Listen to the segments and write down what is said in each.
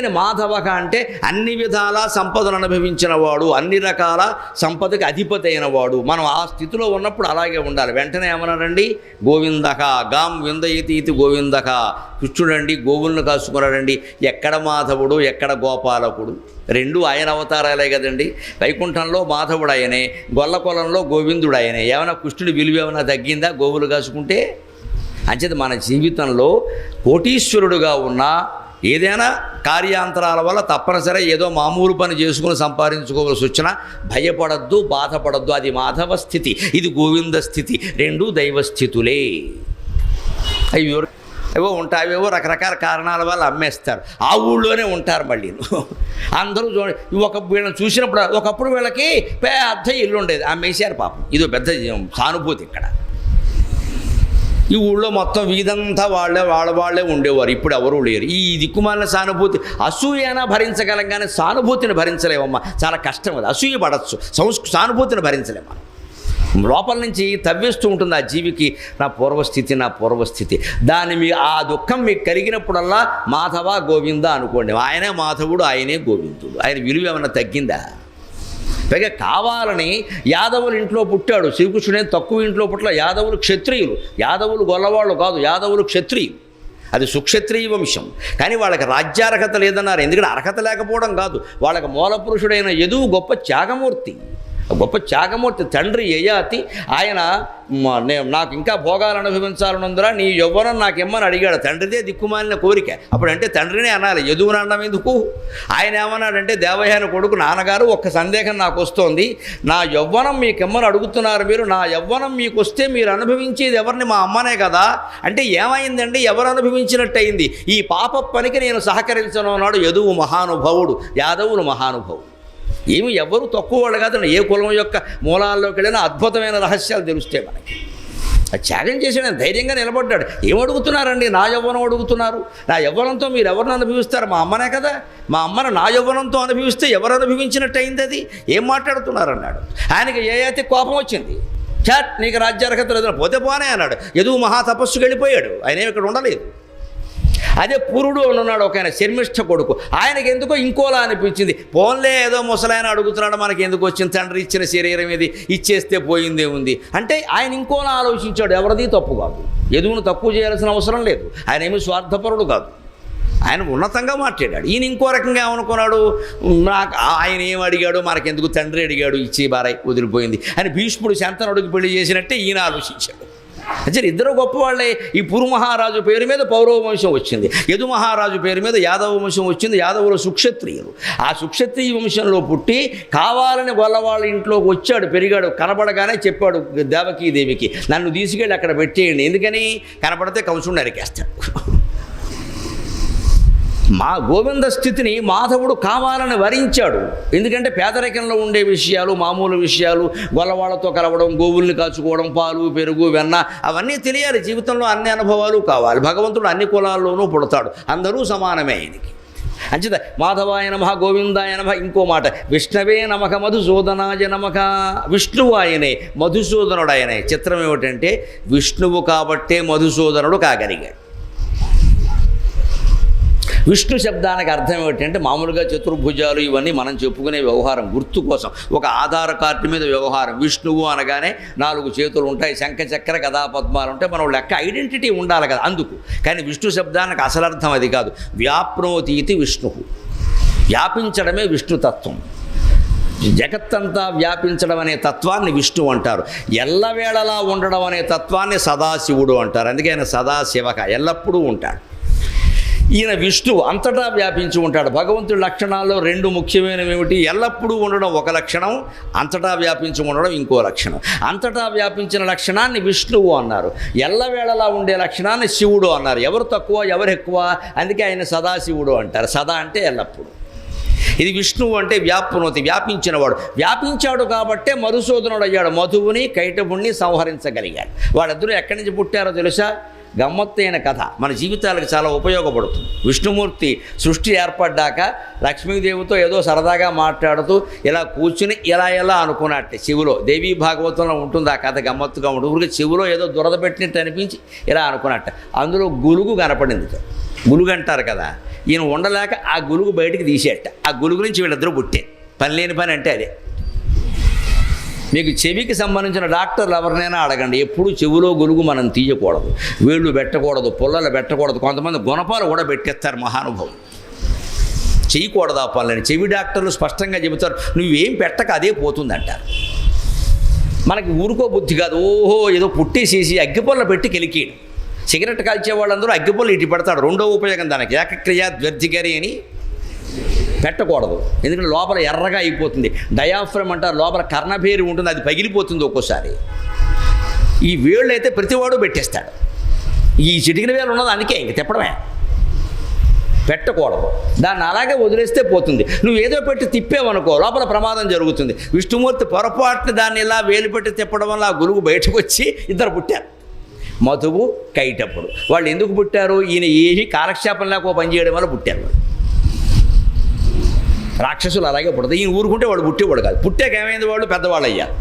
కానీ మాధవక అంటే అన్ని విధాల సంపదను అనుభవించిన వాడు అన్ని రకాల సంపదకి అధిపతి అయిన వాడు. మనం ఆ స్థితిలో ఉన్నప్పుడు అలాగే ఉండాలి. వెంటనే ఏమన్నారండి? గోవిందక గాం విందయితి ఇతి గోవిందక కృష్ణుడండి గోవులను కాసుకున్నాడండి ఎక్కడ మాధవుడు ఎక్కడ గోపాలకుడు? రెండు ఆయన అవతారాలే కదండి. వైకుంఠంలో మాధవుడు ఆయనే గొల్లకొలంలో గోవిందుడు ఆయనే ఏమైనా కృష్ణుడి విలువ ఏమైనా తగ్గిందా గోవులు కాసుకుంటే అంచేది మన జీవితంలో కోటీశ్వరుడుగా ఉన్న ఏదైనా కార్యాంతరాల వల్ల తప్పనిసరి ఏదో మామూలు పని చేసుకుని సంపాదించుకోవాల్సి వచ్చినా భయపడద్దు బాధపడద్దు. అది మాధవ స్థితి ఇది గోవింద స్థితి. రెండు దైవ స్థితులే. అయ్యో ఏవో ఉంటాయి అవేవో రకరకాల కారణాల వల్ల అమ్మేస్తారు. ఆ ఊళ్ళోనే ఉంటారు మళ్ళీ. అందరూ చూడ ఒక వీళ్ళని చూసినప్పుడు ఒకప్పుడు వీళ్ళకి పెద్ద ఇల్లు ఉండేది. అమ్మేశారు పాపం. ఇదో పెద్ద సానుభూతి ఇక్కడ. ఈ ఊళ్ళో మొత్తం వీధంతా వాళ్ళే వాళ్ళ వాళ్ళే ఉండేవారు. ఇప్పుడు ఎవరూ లేరు. ఈ దిక్కుమాలిన సానుభూతి అసూయన భరించగలం కానీ సానుభూతిని భరించలేమమ్మా చాలా కష్టం అది. అసూయ పడచ్చు. సంస్ సానుభూతిని భరించలేము? లోపల నుంచి తవ్వేస్తూ ఉంటుంది ఆ జీవికి నా పూర్వస్థితి నా పూర్వస్థితి దాని మీ ఆ దుఃఖం మీకు కలిగినప్పుడల్లా మాధవ గోవింద అనుకోండి. ఆయనే మాధవుడు ఆయనే గోవిందుడు. ఆయన విలువ ఏమైనా తగ్గిందా? పైగా కావాలని యాదవులు ఇంట్లో పుట్టాడు. శ్రీకృష్ణుడే తక్కువ ఇంట్లో పుట్ల యాదవులు క్షత్రియులు. యాదవులు గొల్లవాళ్ళు కాదు యాదవులు క్షత్రియులు. అది సుక్షత్రియ వంశం. కానీ వాళ్ళకి రాజ్యార్హత లేదన్నారు. ఎందుకంటే అర్హత లేకపోవడం కాదు. వాళ్ళకి మూలపురుషుడైన యదువు గొప్ప త్యాగమూర్తి. గొప్ప త్యాగమూర్తి తండ్రి యయాతి. ఆయన నాకు ఇంకా భోగాలు అనుభవించాలనుందిరా నీ యవ్వనం నాకు ఇమ్మని అడిగాడు. తండ్రిదే దిక్కుమాలిన కోరిక. అప్పుడంటే తండ్రినే అనాలి. యదువుని అనడం ఎందుకు? ఆయన ఏమన్నాడంటే దేవయాని కొడుకు నాన్నగారు ఒక్క సందేహం నాకు వస్తోంది. నా యవ్వనం మీకు ఇమ్మని అడుగుతున్నారు మీరు. నా యవ్వనం మీకు వస్తే మీరు అనుభవించేది ఎవరిని? మా అమ్మనే కదా. అంటే ఏమైందండి? ఎవరు అనుభవించినట్టయింది? ఈ పాప పనికి నేను సహకరించను అన్నాడు యదువు మహానుభావుడు యాదవులు మహానుభావుడు. ఏమి ఎవరు తక్కువ వాళ్ళు కాదండి. ఏ కులం యొక్క మూలాల్లోకి వెళ్ళినా అద్భుతమైన రహస్యాలు తెలుస్తాయి మనకి. ఆ త్యాగం చేసాడు ధైర్యంగా నిలబడ్డాడు. ఏమడుగుతున్నారండి నా యవ్వనం అడుగుతున్నారు. నా యవ్వనంతో మీరు ఎవరిని అనుభవిస్తారు? మా అమ్మనే కదా. మా అమ్మను నా యవ్వనంతో అనుభవిస్తే ఎవరు అనుభవించినట్టు అయింది అది? ఏం మాట్లాడుతున్నారు అన్నాడు ఆయనకి ఏ అయితే కోపం వచ్చింది? చాట్ నీకు రాజ్యార్హత లేదు పోతే పోనే అన్నాడు. ఎదుగు మహా తపస్సుకి వెళ్ళిపోయాడు. ఆయన ఏమి ఇక్కడ ఉండలేదు. అదే పురుడు అని ఉన్నాడు ఒక ఆయన శర్మిష్ఠ కొడుకు. ఆయనకి ఎందుకో ఇంకోలా అనిపించింది. పోన్లే ఏదో ముసలాయన అడుగుతున్నాడు మనకి ఎందుకు వచ్చింది తండ్రి ఇచ్చిన శరీరం ఇది ఇచ్చేస్తే పోయిందే ఉంది. అంటే ఆయన ఇంకోలా ఆలోచించాడు ఎవరిది తప్పు కాదు. ఎదువును తక్కువ చేయాల్సిన అవసరం లేదు. ఆయన ఏమి స్వార్థపరుడు కాదు. ఆయన ఉన్నతంగా మాట్లాడాడు. ఈయన ఇంకో రకంగా ఏమనుకున్నాడు? నాకు ఆయన ఏం అడిగాడు? మనకెందుకు తండ్రి అడిగాడు? ఇచ్చి బారై వదిలిపోయింది. అని భీష్ముడు శంతనుడికి పెళ్ళి చేసినట్టే ఈయన ఆలోచించాడు. అంటే ఇద్దరు గొప్పవాళ్ళే. ఈ పురు మహారాజు పేరు మీద పౌరవ వంశం వచ్చింది. యదు మహారాజు పేరు మీద యాదవ వంశం వచ్చింది. యాదవులు సుక్షత్రియులు. ఆ సుక్షత్రియ వంశంలో పుట్టి కావాలని గొల్లవాళ్ళ ఇంట్లోకి వచ్చాడు పెరిగాడు కనబడగానే చెప్పాడు దేవకీదేవికి నన్ను తీసుకెళ్ళి అక్కడ పెట్టేయండి. ఎందుకని? కనపడితే కంసుడు నరికేస్తాడు మా గోవింద స్థితిని మాధవుడు కావాలని వరించాడు. ఎందుకంటే పేదరికంలో ఉండే విషయాలు మామూలు విషయాలు గొల్లవాళ్ళతో కలవడం గోవుల్ని కాచుకోవడం పాలు పెరుగు వెన్న అవన్నీ తెలియాలి. జీవితంలో అన్ని అనుభవాలు కావాలి. భగవంతుడు అన్ని కులాల్లోనూ పుడతాడు. అందరూ సమానమే ఆయనకి అంచేత మాధవాయ నమ గోవిందాయ నమ ఇంకో మాట. విష్ణవే నమక మధుసూదనాయ నమక విష్ణువు ఆయనే మధుసూదనుడు ఆయనే చిత్రం ఏమిటంటే విష్ణువు కాబట్టే మధుసూదనుడు కాగలిగాడు. విష్ణు శబ్దానికి అర్థం ఏమిటంటే మామూలుగా చతుర్భుజాలు ఇవన్నీ మనం చెప్పుకునే వ్యవహారం గుర్తు కోసం. ఒక ఆధార్ కార్డు మీద వ్యవహారం. విష్ణువు అనగానే నాలుగు చేతులు ఉంటాయి శంఖ చక్ర గదా ఉంటాయి. మనం లెక్క ఐడెంటిటీ ఉండాలి కదా అందుకు. కానీ విష్ణు శబ్దానికి అసలు అర్థం అది కాదు. వ్యాప్నోతి ఇది విష్ణువు. వ్యాపించడమే విష్ణుతత్వం జగత్తంతా వ్యాపించడం అనే తత్వాన్ని విష్ణువు అంటారు. ఎల్లవేళలా ఉండడం అనే తత్వాన్ని సదాశివుడు అంటారు. అందుకే ఆయన సదాశివక ఎల్లప్పుడూ ఉంటాడు. ఈయన విష్ణువు అంతటా వ్యాపించి ఉంటాడు. భగవంతుడి లక్షణాల్లో రెండు ముఖ్యమైనవి ఏమిటి ఎల్లప్పుడూ ఉండడం ఒక లక్షణం అంతటా వ్యాపించి ఉండడం ఇంకో లక్షణం. అంతటా వ్యాపించిన లక్షణాన్ని విష్ణువు అన్నారు. ఎల్లవేళలా ఉండే లక్షణాన్ని శివుడు అన్నారు. ఎవరు తక్కువ ఎవరు ఎక్కువ? అందుకే ఆయన సదాశివుడు అంటారు. సదా అంటే ఎల్లప్పుడూ. ఇది విష్ణువు అంటే వ్యాప్నోతి వ్యాపించినవాడు. వ్యాపించాడు కాబట్టే మధుసూదనుడు అయ్యాడు మధువుని కైటబుణ్ణి సంహరించగలిగాడు. వాళ్ళిద్దరూ ఎక్కడి నుంచి పుట్టారో తెలుసా? గమ్మత్తైన కథ. మన జీవితాలకు చాలా ఉపయోగపడుతుంది. విష్ణుమూర్తి సృష్టి ఏర్పడ్డాక లక్ష్మీదేవితో ఏదో సరదాగా మాట్లాడుతూ ఇలా కూర్చుని ఇలా ఎలా అనుకున్నట్టే చెవిలో దేవీ భాగవతంలో ఉంటుంది ఆ కథ గమ్మత్తుగా ఉంటుంది ఊరికి చెవిలో ఏదో దురద పెట్టినట్టు అనిపించి ఇలా అనుకున్నట్ట. అందులో గులుగు కనపడింది. గులుగు అంటారు కదా ఈయన ఉండలేక ఆ గులుగు బయటికి తీసేట. ఆ గులుగు నుంచి వీళ్ళిద్దరూ పుట్టే. పని లేని పని అంటే అదే. మీకు చెవికి సంబంధించిన డాక్టర్లు ఎవరినైనా అడగండి. ఎప్పుడు చెవిలో గొలుగు మనం తీయకూడదు. వేళ్ళు పెట్టకూడదు పుల్లలు పెట్టకూడదు. కొంతమంది గుణపాలు కూడా పెట్టేస్తారు మహానుభావులు. చేయకూడదు ఆ పనులని చెవి డాక్టర్లు స్పష్టంగా చెబుతారు నువ్వేం పెట్టక అదే పోతుంది అంటారు మనకి ఊరుకో బుద్ధి కాదు. ఓహో ఏదో పుట్టేసేసి అగ్గిపొల్ల పెట్టి కెలికేయడం సిగరెట్ కాల్చే వాళ్ళందరూ అగ్గిపొల్ల ఇటు పెడతాడు. రెండో ఉపయోగం దానికి. ఏకక్రియ ద్వర్జిగరి అని పెట్టకూడదు. ఎందుకంటే లోపల ఎర్రగా అయిపోతుంది. డయాఫ్రమ్ అంటారు లోపల కర్ణభేరి ఉంటుంది అది పగిలిపోతుంది ఒక్కోసారి. ఈ వేళ్ళు అయితే ప్రతివాడు పెట్టేస్తాడు. ఈ చిటికిన వేలు ఉన్నది అందుకే ఇంక తిప్పడమే. పెట్టకూడదు. దాన్ని అలాగే వదిలేస్తే పోతుంది. నువ్వు ఏదో పెట్టి తిప్పేవనుకో లోపల ప్రమాదం జరుగుతుంది. విష్ణుమూర్తి పొరపాటున దాన్ని ఇలా వేలు పెట్టి తిప్పడం వల్ల ఆ గురువు బయటకు వచ్చి ఇద్దరు పుట్టారు. మధువు కైటప్పుడు. వాళ్ళు ఎందుకు పుట్టారు? ఈయన ఏమి కాలక్షేపం లేకపో పనిచేయడం చేయడం వల్ల పుట్టారు వాళ్ళు. రాక్షసులు అలాగే పుడదు ఈయన ఊరుకుంటే వాడు పుట్టేవాడు కాదు. పుట్టాక ఏమైంది వాళ్ళు పెద్దవాళ్ళు అయ్యారు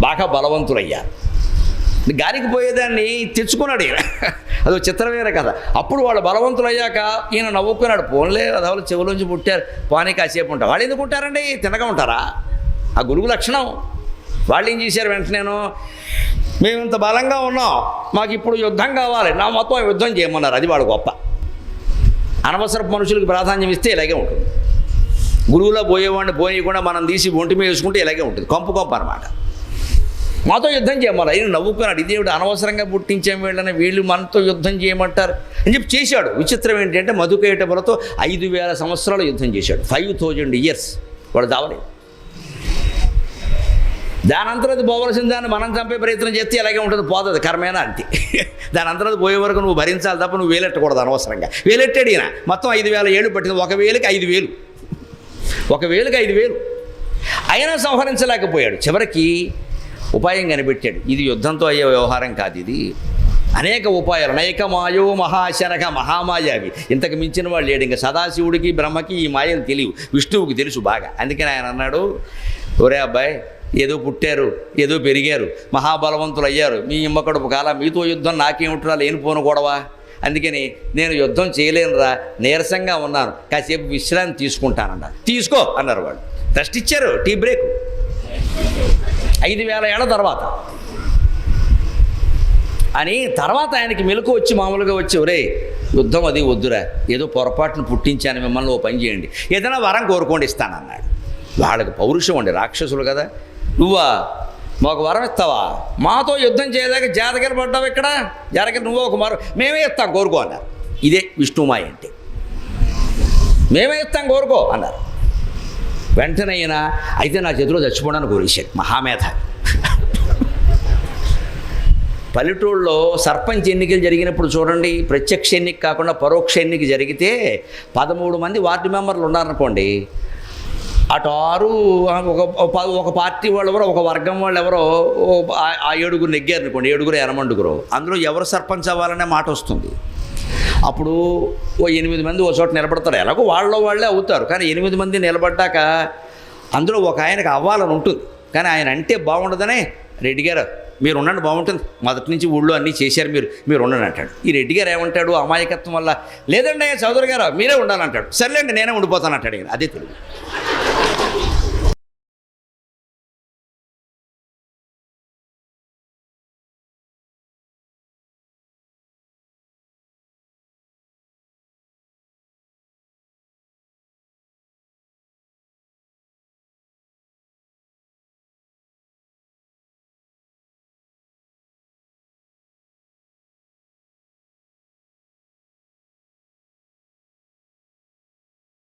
బాగా బలవంతులయ్యారు గాలికి పోయేదాన్ని తెచ్చుకున్నాడు ఈయన. అదో చిత్రమైన కథ. అప్పుడు వాళ్ళు బలవంతులయ్యాక ఈయన నవ్వుకున్నాడు. పోన్లే అదవలు చెవులోంచి పుట్టారు. పానీ కాసేపు ఉంటారు వాళ్ళు ఎందుకు ఉంటారండి? తినగా ఉంటారా? ఆ గురువు లక్షణం. వాళ్ళు ఏం చేశారు వెంటనేను మేము ఇంత బలంగా ఉన్నాం. మాకు ఇప్పుడు యుద్ధం కావాలి. నా మొత్తం యుద్ధం చేయమన్నారు. అది వాడు గొప్ప. అనవసరపు మనుషులకు ప్రాధాన్యం ఇస్తే ఇలాగే ఉంటుంది. గురువులో పోయేవాడిని పోయకుండా మనం తీసి ఒంటి మీద వేసుకుంటే ఇలాగే ఉంటుంది. కంపు కంపు అనమాట మాతో యుద్ధం చేయమన్నారు ఆయన నవ్వుకున్నాడు. ఇదేవిడు అనవసరంగా పుట్టించాం వీళ్ళని. వీళ్ళు మనతో యుద్ధం చేయమంటారు. అని చెప్పి చేశాడు. విచిత్రం ఏంటంటే మధుకేటములతో ఐదు వేల సంవత్సరాలు యుద్ధం చేశాడు. ఫైవ్ థౌజండ్ ఇయర్స్ వాడు దావలేదు. దాని అంతరం పోవలసిన దాన్ని మనం చంపే ప్రయత్నం చేస్తే ఎలాగే ఉంటుంది. పోతుంది. కర్మేనా అంతే. దాని అంతరం పోయే వరకు నువ్వు భరించాలి తప్ప నువ్వు వేలెట్టకూడదు అనవసరంగా. వేలెట్టాడు ఈయన. మొత్తం ఐదు వేల ఏళ్ళు పట్టింది. ఒక వేలకి ఐదు వేలు. ఒక వేలుకి ఐదు వేలు అయినా సంహరించలేకపోయాడు. చివరికి ఉపాయం కనిపెట్టాడు. ఇది యుద్ధంతో అయ్యే వ్యవహారం కాదు ఇది. అనేక ఉపాయాలు. అనేక మాయో మహాశనక మహామాయావి ఇంతకు మించిన వాళ్ళు లేడు. ఇంకా సదాశివుడికి బ్రహ్మకి ఈ మాయలు తెలియవు. విష్ణువుకి తెలుసు బాగా. అందుకని ఆయన అన్నాడు ఒరే అబ్బాయి ఏదో పుట్టారు ఏదో పెరిగారు మహాబలవంతులు అయ్యారు మీ ఇమ్మకడుపు కాల మీతో యుద్ధం నాకేమిట్రా లేనిపోను గొడవ? అందుకని నేను యుద్ధం చేయలేనురా నీరసంగా ఉన్నాను. కాసేపు విశ్రాంతి తీసుకుంటానంట. తీసుకో అన్నారు వాళ్ళు. రెస్ట్ ఇచ్చారు టీ బ్రేక్ ఐదు వేల ఏళ్ళ తర్వాత. అని తర్వాత ఆయనకి మెలకు వచ్చి మామూలుగా వచ్చి ఒరే యుద్ధం అది వద్దురా. ఏదో పొరపాటును పుట్టించాను మిమ్మల్ని ఓ పని చేయండి. ఏదైనా వరం కోరుకోండి ఇస్తానన్నాడు. వాళ్ళకి పౌరుషం అండి రాక్షసులు కదా. నువ్వా మాకు వరం ఇస్తావా? మాతో యుద్ధం చేయలేక జాతకలు పడ్డావు ఇక్కడ? జాతకలు నువ్వు ఒక మరో మేమే ఇస్తాం కోరుకో అన్నారు. ఇదే విష్ణుమాయ అంటే. మేమే ఇస్తాం కోరుకో అన్నారు. వెంటనే ఈయన అయితే నా చేతిలో చచ్చిపోవడానికి కోరేశాడు మహామేధ. పల్లెటూళ్ళలో సర్పంచ్ ఎన్నికలు జరిగినప్పుడు చూడండి ప్రత్యక్ష ఎన్నిక కాకుండా పరోక్ష ఎన్నిక జరిగితే పదమూడు మంది వార్డు మెంబర్లు ఉన్నారనుకోండి అటారు ఒక ఒక- ఒక పార్టీ వాళ్ళు ఎవరో ఒక వర్గం వాళ్ళు ఎవరో ఓ ఆ- ఏడుగురు నెగ్గారు అనుకోండి ఏడుగురు ఎనమండుగురు అందులో ఎవరు సర్పంచ్ అవ్వాలనే మాట వస్తుంది. అప్పుడు ఓ ఎనిమిది మంది ఓ చోట నిలబడతారు. ఎలాగో వాళ్ళలో వాళ్ళే అవుతారు. కానీ ఎనిమిది మంది నిలబడ్డాక అందులో ఒక ఆయనకు అవ్వాలని ఉంటుంది. కానీ ఆయన అంటే బాగుండదనే రెడ్డి గారు మీరు ఉండండి బాగుంటుంది. మొదటి నుంచి ఊళ్ళో అన్నీ చేశారు మీరు మీరు ఉండండి అంటాడు. ఈ రెడ్డి గారు ఏమంటాడు? అమాయకత్వం వల్ల లేదండి చౌదరి గారు మీరే ఉండాలంటాడు. సర్లేండి నేనే ఉండిపోతాను అంటాడు ఈయన. అదే తెలుగు.